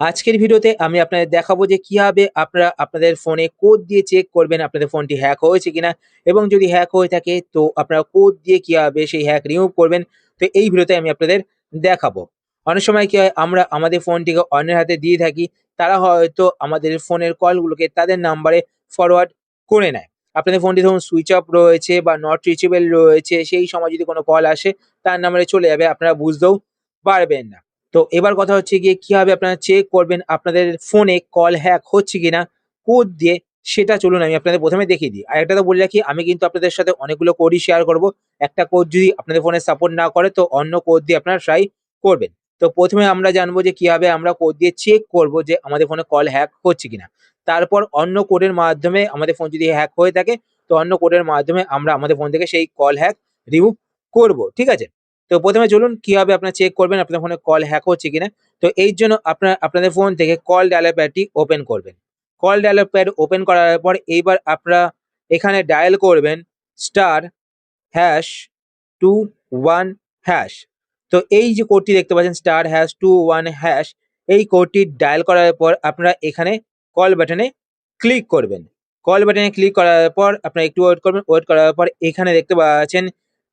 আজকের ভিডিওতে আমি আপনাদের দেখাবো যে কীভাবে আপনারা আপনাদের ফোনে কোড দিয়ে চেক করবেন আপনাদের ফোনটি হ্যাক হয়েছে কিনা। এবং যদি হ্যাক হয়ে থাকে, তো আপনারা কোড দিয়ে কীভাবে সেই হ্যাক রিমুভ করবেন, তো এই ভিডিওতে আমি আপনাদের দেখাবো। অনেক সময় কি হয়, আমরা আমাদের ফোনটিকে অন্যের হাতে দিয়ে থাকি, তারা হয়তো আমাদের ফোনের কলগুলোকে তাদের নাম্বারে ফরওয়ার্ড করে নেয়। আপনাদের ফোনটি ধরুন সুইচ অফ রয়েছে বা নট রিচেবল রয়েছে, সেই সময় যদি কোনো কল আসে, তার নাম্বারে চলে যাবে, আপনারা বুঝতেও পারবেন না। তো এবার কথা হচ্ছে গিয়ে কীভাবে আপনারা চেক করবেন আপনাদের ফোনে কল হ্যাক হচ্ছে কিনা কোড দিয়ে সেটা চলুন আমি আপনাদের প্রথমে দেখিয়ে দিই। আর একটা তো বলে রাখি, আমি কিন্তু আপনাদের সাথে অনেকগুলো কোডই শেয়ার করব। একটা কোড যদি আপনাদের ফোনে সাপোর্ট না করে, তো অন্য কোড দিয়ে আপনারা ট্রাই করবেন। তো প্রথমে আমরা জানব যে কীভাবে আমরা কোড দিয়ে চেক করব যে আমাদের ফোনে কল হ্যাক হচ্ছে কিনা। তারপর অন্য কোডের মাধ্যমে আমাদের ফোন যদি হ্যাক হয়ে থাকে, তো অন্য কোডের মাধ্যমে আমরা আমাদের ফোন থেকে সেই কল হ্যাক রিমুভ করব, ঠিক আছে? তো প্রথমে চলুন কীভাবে আপনারা চেক করবেন আপনার ফোনে কল হ্যাক হচ্ছে কিনা। তো এই জন্য আপনার, আপনাদের ফোন থেকে কল ডায়ালার প্যাডটি ওপেন করবেন। কল ডায়ালার প্যাড ওপেন করার পর এইবার আপনারা এখানে ডায়াল করবেন star hash two one hash তো এই যে কোডটি দেখতে পাচ্ছেন star hash two one hash এই কোডটি ডায়াল করার পর আপনারা এখানে কল বাটনে ক্লিক করবেন। কল বাটনে ক্লিক করার পর আপনারা একটু ওয়েট করবেন। ওয়েট করার পর এখানে দেখতে পাচ্ছেন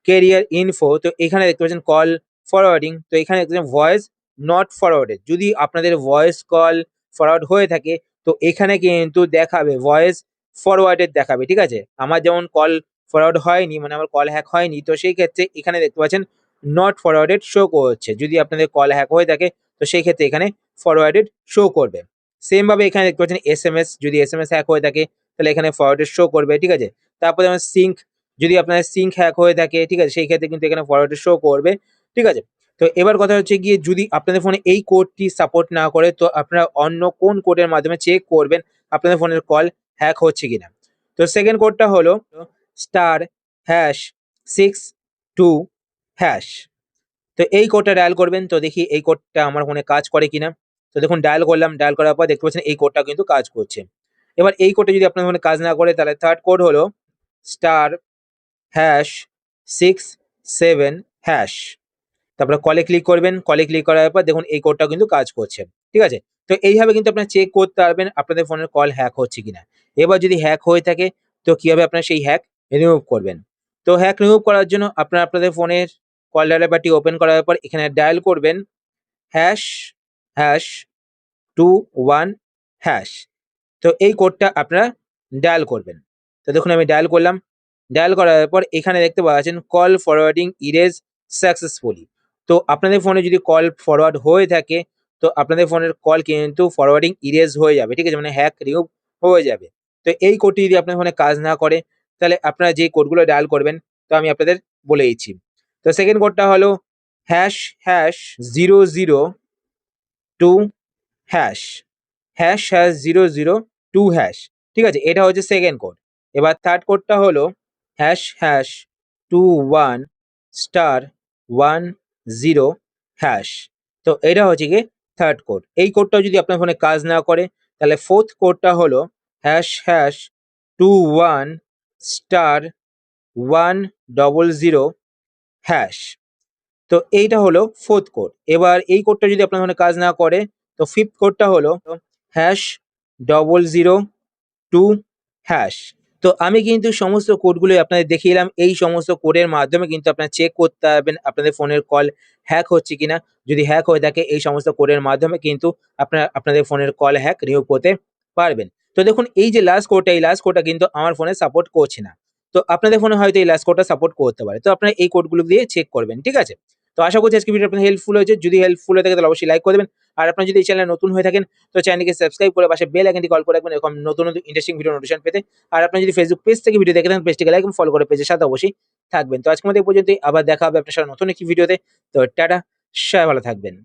কেরিয়ার ইনফো তো এখানে দেখতে পাচ্ছেন কল ফরওয়ার্ডিং তো এখানে দেখতে পাচ্ছেন ভয়েস নট ফরওয়ার্ডেড যদি আপনাদের ভয়েস কল ফরওয়ার্ড হয়ে থাকে, তো এখানে কিন্তু দেখাবে ভয়েস ফরওয়ার্ডেড দেখাবে, ঠিক আছে? আমার যেমন কল ফরওয়ার্ড হয়নি মানে আমার কল হ্যাক হয়নি, তো সেই ক্ষেত্রে এখানে দেখতে পাচ্ছেন নট ফরওয়ার্ডেড শো করছে। যদি আপনাদের কল হ্যাক হয়ে থাকে, তো সেই ক্ষেত্রে এখানে ফরওয়ার্ডেড শো করবে। সেম ভাবে এখানে দেখতে পাচ্ছেন এস এম এস যদি এস এম এস হ্যাক হয়ে থাকে, তাহলে এখানে ফরওয়ার্ডেড শো করবে, ঠিক আছে? তারপরে যেমন সিঙ্ক যদি আপনার সিঙ্ক হ্যাক হয়ে থাকে, ঠিক আছে, সেই ক্ষেত্রে কিন্তু এখানে ফরওয়ার্ডেড শো করবে, ঠিক আছে? তো এবার কথা হচ্ছে গিয়ে যদি আপনাদের ফোনে এই কোডটি সাপোর্ট না করে, তো আপনারা অন্য কোন কোডের মাধ্যমে চেক করবেন আপনাদের ফোনের কল হ্যাক হচ্ছে কিনা? তো সেকেন্ড কোডটা হলো star hash six two hash তো এই কোডটা ডায়াল করবেন, তো দেখি এই কোডটা আমার ফোনে কাজ করে কিনা? তো দেখুন ডায়াল করলাম ডায়াল করার পর দেখতে পাচ্ছেন এই কোডটা কিন্তু কাজ করছে। এবার এই কোডটা যদি আপনার ফোনে কাজ না করে, তাহলে থার্ড কোড হলো star hash six seven hash তারপরে কলে ক্লিক করবেন কলে ক্লিক করার পর দেখুন এই কোডটা কিন্তু কাজ করছে, ঠিক আছে? তো এইভাবে কিন্তু আপনারা চেক করতে পারবেন আপনাদের ফোনের কল হ্যাক হচ্ছে কিনা। এবার যদি হ্যাক হয়ে থাকে, তো কীভাবে আপনারা সেই হ্যাক রিমুভ করবেন? তো হ্যাক রিমুভ করার জন্য আপনারা আপনাদের ফোনের কল ডায়ালারটি ওপেন করার পর এখানে ডায়াল করবেন hash hash two one hash তো এই কোডটা আপনারা ডায়াল করবেন। তো দেখুন আমি ডায়াল করলাম ডায়াল করার পর এখানে দেখতে পাচ্ছেন কল ফরওয়ার্ডিং ইরেজ সাকসেসফুলি তো আপনাদের ফোনে যদি কল ফরওয়ার্ড হয়ে থাকে, তো আপনাদের ফোনের কল কিন্তু ফরওয়ার্ডিং ইরেজ হয়ে যাবে, ঠিক আছে? মানে হ্যাক রিমুভ হয়ে যাবে। তো এই কোডটি যদি আপনার ফোনে কাজ না করে, তাহলে আপনারা যে কোডগুলো ডায়াল করবেন, তো আমি আপনাদের বলে দিচ্ছি। তো সেকেন্ড কোডটা হলো hash hash zero zero two hash hash hash zero zero two hash ঠিক আছে? এটা হচ্ছে সেকেন্ড কোড এবার থার্ড কোডটা হলো hash hash two one star one zero hash তো এটা হচ্ছে গিয়ে থার্ড কোড এই কোডটাও যদি আপনার ফোনে কাজ না করে, তাহলে ফোর্থ কোডটা হলো hash hash two one star one double zero hash তো এইটা হলো ফোর্থ কোড এবার এই কোডটা যদি আপনার ফোনে কাজ না করে, তো ফিফথ কোডটা হলো hash double zero two hash তো আমি কিন্তু সমস্ত কোডগুলো আপনাদের দেখিয়ে এলাম এই সমস্ত কোডের মাধ্যমে কিন্তু আপনারা চেক করতে পারবেন আপনাদের ফোনের কল হ্যাক হচ্ছে কিনা। যদি হ্যাক হয়ে থাকে, এই সমস্ত কোডের মাধ্যমে কিন্তু আপনারা, আপনাদের ফোনের কল হ্যাক রিমুভ করতে পারবেন। তো দেখুন, এই যে লাস্ট কোডটা এই লাস্ট কোডটা কিন্তু আমার ফোনে সাপোর্ট করছে না। তো আপনাদের ফোনে হয়তো এই লাস্ট কোডটা সাপোর্ট করতে পারে। তো আপনারা এই কোডগুলো দিয়ে চেক করবেন, ঠিক আছে? তো আশা করছি আজকে ভিডিও আপনার হেল্পফুল হয়েছে। যদি হেল্পফুল হয়ে থাকে, তাহলে অবশ্যই লাইক করে দেবেন। আর আপনার যদি এই চ্যানেলে নতুন হয়ে থাকেন, তো চ্যানেলকে সাবস্ক্রাইব করে পাশে বেল আইকনটি কল করে রাখবেন, এরকম নতুন নতুন ইন্টারেস্টিং ভিডিও নোটিফিকেশন পেতে। আর আপনি যদি ফেসবুক পেজ থেকে ভিডিও দেখে থাকেন পেজটিকে লাইক ফলো করে পেজের সাথে অবশ্যই থাকবেন। তো আজকে মধ্যে পর্যন্তই। আবার দেখা হবে আপনার সাথে নতুন একটি ভিডিওতে তো টাটা, সবাই ভালো থাকবেন।